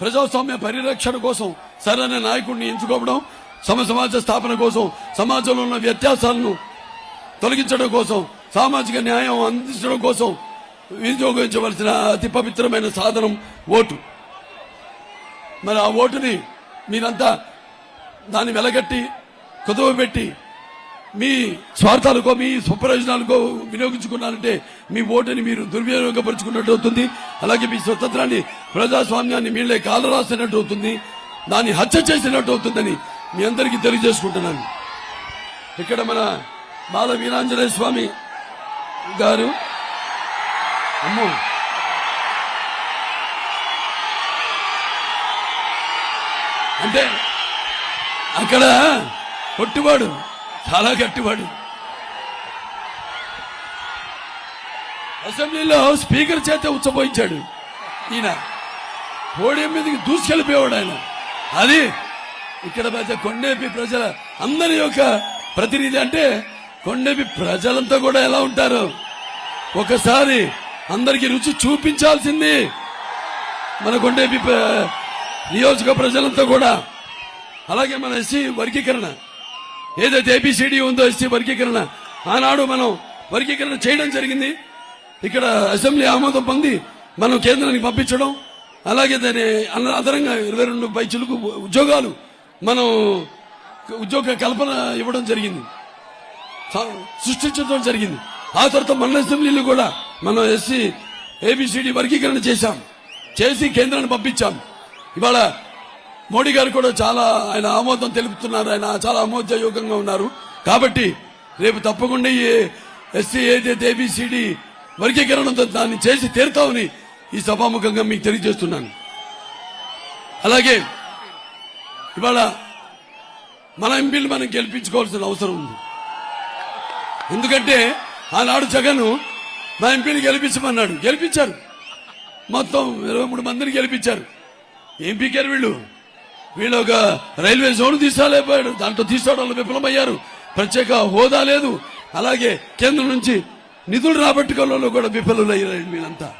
ప్రజాస్వామ్య పరిరక్షణ కోసం సరైన నాయకుడిని ఎంచుకోవడం సమ సమాజ స్థాపన కోసం సమాజంలో ఉన్న వ్యత్యాసాలను తొలగించడం కోసం సామాజిక న్యాయం అందించడం కోసం వినియోగించవలసిన అతి పవిత్రమైన సాధనం ఓటు. మరి ఆ ఓటుని మీరంతా దాన్ని వెలగట్టి కుదువ పెట్టి మీ స్వార్థాలకో మీ స్వప్రయోజనాలకో వినియోగించుకున్నారంటే మీ ఓటుని మీరు దుర్వినియోగపరుచుకున్నట్టు అవుతుంది. అలాగే మీ స్వతంత్రాన్ని ప్రజాస్వామ్యాన్ని మీళ్ళే కాలరాసినట్టు అవుతుంది. దాన్ని హత్య చేసినట్టు అవుతుందని మీ అందరికీ తెలియజేసుకుంటున్నాను. ఇక్కడ మన బాల వీరాంజనేయ స్వామి గారు. అమ్మో. అంటే అక్కడ పొట్టివాడు చాలా గట్టివాడు. అసెంబ్లీలో స్పీకర్ చేత ఉచ్చబోయించాడు. ఈయన పోడియం మీదకి దూసుకెళ్ళిపోయాడు ఆయన. అది ఇక్కడ పెద్ద కొండేపి ప్రజల అందరి యొక్క ప్రతినిధి అంటే కొండేపి ప్రజలంతా కూడా ఎలా ఉంటారు? ఒకసారి అందరికి రుచి చూపించాల్సింది మన కొండేపి ప్ర- నియోజక ప్రజలంతా కూడా. అలాగే మన ఎస్సీ వర్గీకరణ. ఏదైతే ఏబిసిడి ఉందో ఎస్సీ వర్గీకరణ ఆనాడు మనం వర్గీకరణ చేయడం జరిగింది. ఇక్కడ అసెంబ్లీ ఆమోదం పొంది మనం కేంద్రానికి పంపించడం అలాగే దాని అదనంగా ఇరవై రెండు పై చిలుకు ఉద్యోగాలు మనం ఉద్యోగ కల్పన ఇవ్వడం జరిగింది. స- సృష్టించడం జరిగింది. ఆ తర్వాత మన అసెంబ్లీలు కూడా మనం ఎస్సీ ఏబిసిడి వర్గీకరణ చేశాం. చేసి కేంద్రాన్ని పంపించాం. ఇవాళ మోడీ గారు కూడా చాలా ఆయన ఆమోదం తెలుపుతున్నారు. ఆయన చాలా ఆమోదయోగంగా ఉన్నారు. కాబట్టి రేపు తప్పకుండా ఈ ఎస్సీ ఏదైతే ఏబిసిడి వర్గీకరణ దాన్ని చేసి తీరుతామని ఈ సభాముఖంగా మీకు తెలియజేస్తున్నాను. అలాగే ఇవాళ మన ఎంపీలు మనం గెలిపించుకోవాల్సిన అవసరం ఉంది. ఎందుకంటే ఆనాడు జగన్ మా ఎంపీని గెలిపించమన్నాడు. గెలిపించారు. మొత్తం ఇరవై మూడు మందిని గెలిపించారు. ఏం పీకారు వీళ్ళు? వీళ్ళు ఒక రైల్వే జోన్ తీసుకోలేకపోయాడు దాంట్లో తీసుకోవడంలో విఫలమయ్యారు. ప్రత్యేక హోదా లేదు. అలాగే కేంద్రం నుంచి నిధులు రాబట్టుకోవడంలో కూడా విఫలులయ్యారు వీళ్ళంతా.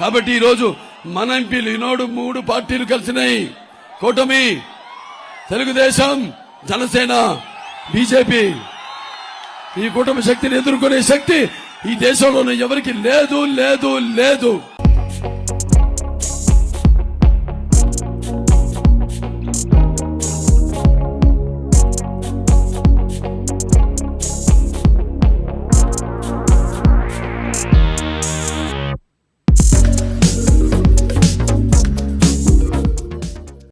కాబట్టి ఈరోజు మన ఎంపీలు ఈనాడు మూడు పార్టీలు కలిసినాయి. కూటమి తెలుగుదేశం జనసేన బీజేపీ. ఈ కుటుంబ శక్తిని ఎదుర్కొనే శక్తి ఈ దేశంలోనే ఎవరికి లేదు లేదు లేదు.